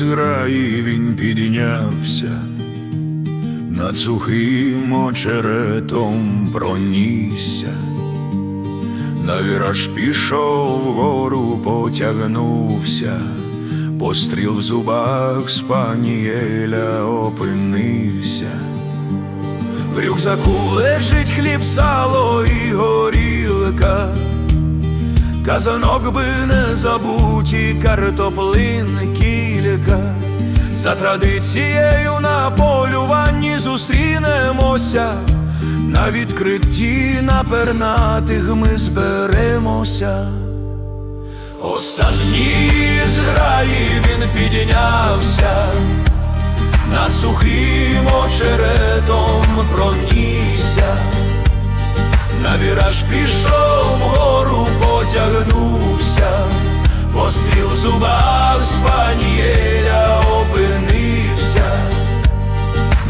зграї він піднявся, над сухим очеретом пронісся, на віраж пішов вгору, потягнувся, постріл в зубах спанієля опинився. В рюкзаку лежить хліб, сало і горілка. Казанок би не забуті, картоплин кілька. За традицією на полюванні зустрінемося, на відкритті на пернатих ми зберемося. Останній зграї він піднявся, над сухим очеретом пронісся. На віраж пішов вгору, потягнувся, постріл в зубах спанієля опинився.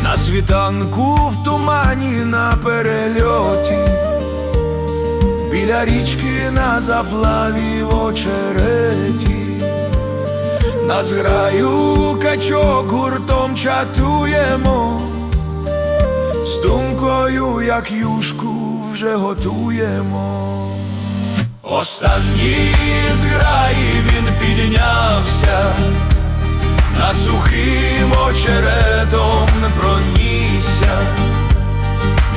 На світанку в тумані на перельоті, біля річки на заплаві в очереті, на зграю качок гуртом чатуємо. З думкою, як юшку вже готуємо. Останній зграї він піднявся, над сухим очеретом пронісся,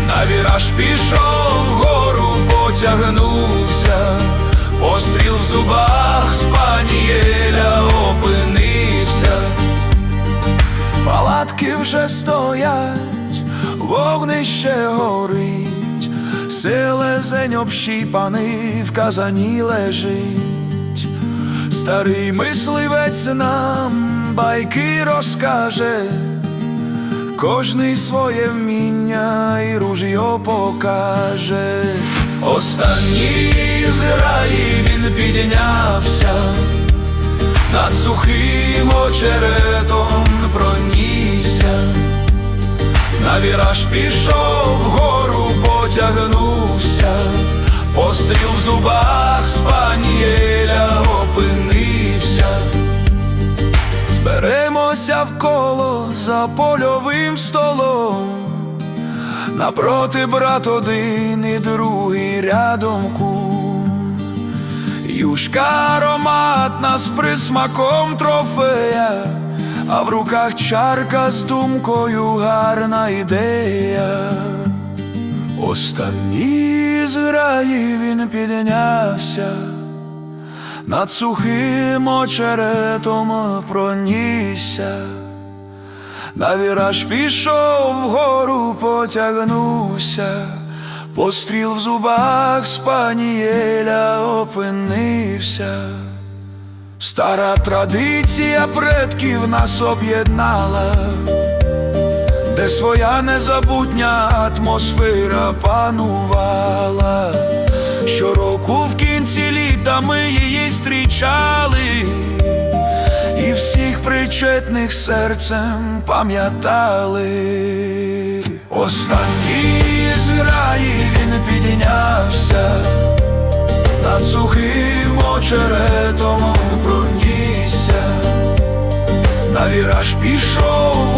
на віраж пішов вгору, потягнувся, постріл в зубах спанієля опинився. Палатки вже стоять, вогнище горить, селезень общіпаний в казані лежить, старий мисливець нам байки розкаже, кожний своє вміння і ружьо покаже. Останній зграї він піднявся. Над сухим очеретом пронісся, на віраж пішов вгору, потягнувся, постріл в зубах спанієля опинився. Зберемося в коло за польовим столом. Напроти брат один і другий рядом кум. Юшка ароматна з присмаком трофея, а в руках чарка з думкою гарна ідея. Останній зграї він піднявся, над сухим очеретом пронісся. На віраж пішов вгору, потягнувся, постріл в зубах спанієля опинився. Стара традиція предків нас об'єднала, де своя незабутня атмосфера панувала. Щороку в кінці літа ми її зустрічали і всіх причетних серцем пам'ятали. Останній зграї він піднявся, над сухим очеретом пронісся, на віраж пішов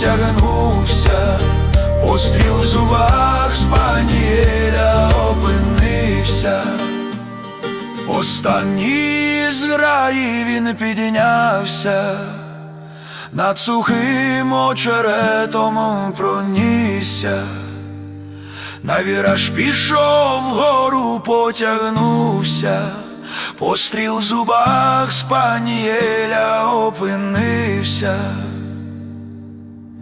вгору, потягнувся, постріл в зубах спанієля опинився. Останній зграї він піднявся, над сухим очеретом пронісся, на віраж пішов вгору, потягнувся, постріл в зубах спанієля опинився.